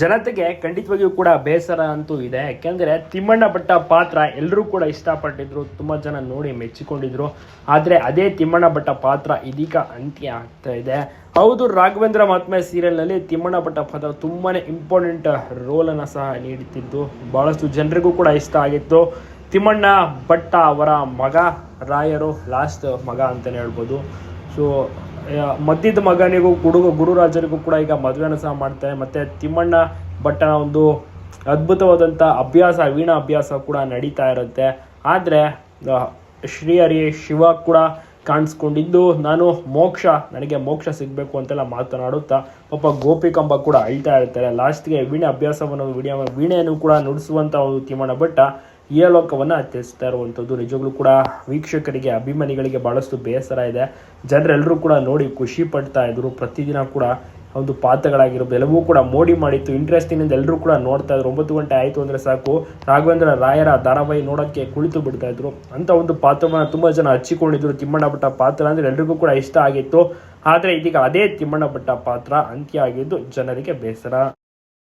ಜನತೆಗೆ ಖಂಡಿತವಾಗಿಯೂ ಕೂಡ ಬೇಸರ ಅಂತೂ ಇದೆ. ಯಾಕೆಂದರೆ ತಿಮ್ಮಣ್ಣ ಭಟ್ಟ ಪಾತ್ರ ಎಲ್ಲರೂ ಕೂಡ ಇಷ್ಟಪಟ್ಟಿದ್ರು, ತುಂಬ ಜನ ನೋಡಿ ಮೆಚ್ಚಿಕೊಂಡಿದ್ರು. ಆದರೆ ಅದೇ ತಿಮ್ಮಣ್ಣ ಭಟ್ಟ ಪಾತ್ರ ಇದೀಗ ಅಂತ್ಯ ಆಗ್ತಾ ಇದೆ. ಹೌದು, ರಾಘವೇಂದ್ರ ಮಹಾತ್ಮೆ ಸೀರಿಯಲ್ನಲ್ಲಿ ತಿಮ್ಮಣ್ಣ ಭಟ್ಟ ಪಾತ್ರ ತುಂಬಾ ಇಂಪಾರ್ಟೆಂಟ್ ರೋಲನ್ನು ಸಹ ನೀಡುತ್ತಿದ್ದು. ಭಾಳಷ್ಟು ಜನರಿಗೂ ಕೂಡ ಇಷ್ಟ ಆಗಿತ್ತು. ತಿಮ್ಮಣ್ಣ ಭಟ್ಟ ಅವರ ಮಗ, ರಾಯರು ಲಾಸ್ಟ್ ಮಗ ಅಂತಲೇ ಹೇಳ್ಬೋದು. ಸೊ ಮಧ್ಯದ ಮಗನಿಗೂ ಗುಡುಗ ಗುರುರಾಜರಿಗೂ ಕೂಡ ಈಗ ಮದುವೆನ ಸಹ ಮಾಡ್ತಾರೆ. ಮತ್ತು ತಿಮ್ಮಣ್ಣ ಭಟ್ಟನ ಒಂದು ಅದ್ಭುತವಾದಂಥ ಅಭ್ಯಾಸ, ವೀಣಾ ಅಭ್ಯಾಸ ಕೂಡ ನಡೀತಾ ಇರುತ್ತೆ. ಆದರೆ ಶ್ರೀಹರಿ ಶಿವ ಕೂಡ ಕಾಣಿಸ್ಕೊಂಡಿದ್ದು, ನಾನು ಮೋಕ್ಷ, ನನಗೆ ಮೋಕ್ಷ ಸಿಗಬೇಕು ಅಂತೆಲ್ಲ ಮಾತನಾಡುತ್ತಾ, ಪಾಪ ಗೋಪಿಕಂಬ ಕೂಡ ಅಳ್ತಾ ಇರ್ತಾರೆ. ಲಾಸ್ಟ್ಗೆ ವೀಣೆ ಅಭ್ಯಾಸವನ್ನು ವೀಣೆ ವೀಣೆಯನ್ನು ಕೂಡ ನುಡಿಸುವಂಥ ಒಂದು ತಿಮ್ಮಣ್ಣ ಭಟ್ಟ. ಈ ಲೋಕವನ್ನು ತಿಳಿಸ್ತಾ ಇರುವಂಥದ್ದು ನಿಜವಾಗ್ಲೂ ಕೂಡ ವೀಕ್ಷಕರಿಗೆ, ಅಭಿಮಾನಿಗಳಿಗೆ ಭಾಳಷ್ಟು ಬೇಸರ ಇದೆ. ಜನರೆಲ್ಲರೂ ಕೂಡ ನೋಡಿ ಖುಷಿ ಪಡ್ತಾ ಇದ್ರು. ಪ್ರತಿದಿನ ಕೂಡ ಒಂದು ಪಾತ್ರಗಳಾಗಿರ್ಬೋದು, ಎಲ್ಲವೂ ಕೂಡ ಮೋಡಿ ಮಾಡಿತ್ತು. ಇಂಟ್ರೆಸ್ಟಿಂಗ್ ಎಲ್ಲರೂ ಕೂಡ ನೋಡ್ತಾ ಇದ್ರು. ಒಂಬತ್ತು ಗಂಟೆ ಆಯಿತು ಅಂದರೆ ಸಾಕು. ರಾಘವೇಂದ್ರ ರಾಯರ ಧಾರಾವಾಹಿ ನೋಡೋಕ್ಕೆ ಕುಳಿತು ಬಿಡ್ತಾ ಇದ್ರು. ಅಂತ ಒಂದು ಪಾತ್ರವನ್ನು ತುಂಬ ಜನ ಹಚ್ಚಿಕೊಂಡಿದ್ರು. ತಿಮ್ಮಣ್ಣ ಭಟ್ಟ ಪಾತ್ರ ಅಂದರೆ ಎಲ್ರಿಗೂ ಕೂಡ ಇಷ್ಟ ಆಗಿತ್ತು. ಆದರೆ ಇದೀಗ ಅದೇ ತಿಮ್ಮಣ್ಣ ಭಟ್ಟ ಪಾತ್ರ ಅಂತ್ಯ ಆಗಿದ್ದು ಜನರಿಗೆ ಬೇಸರ.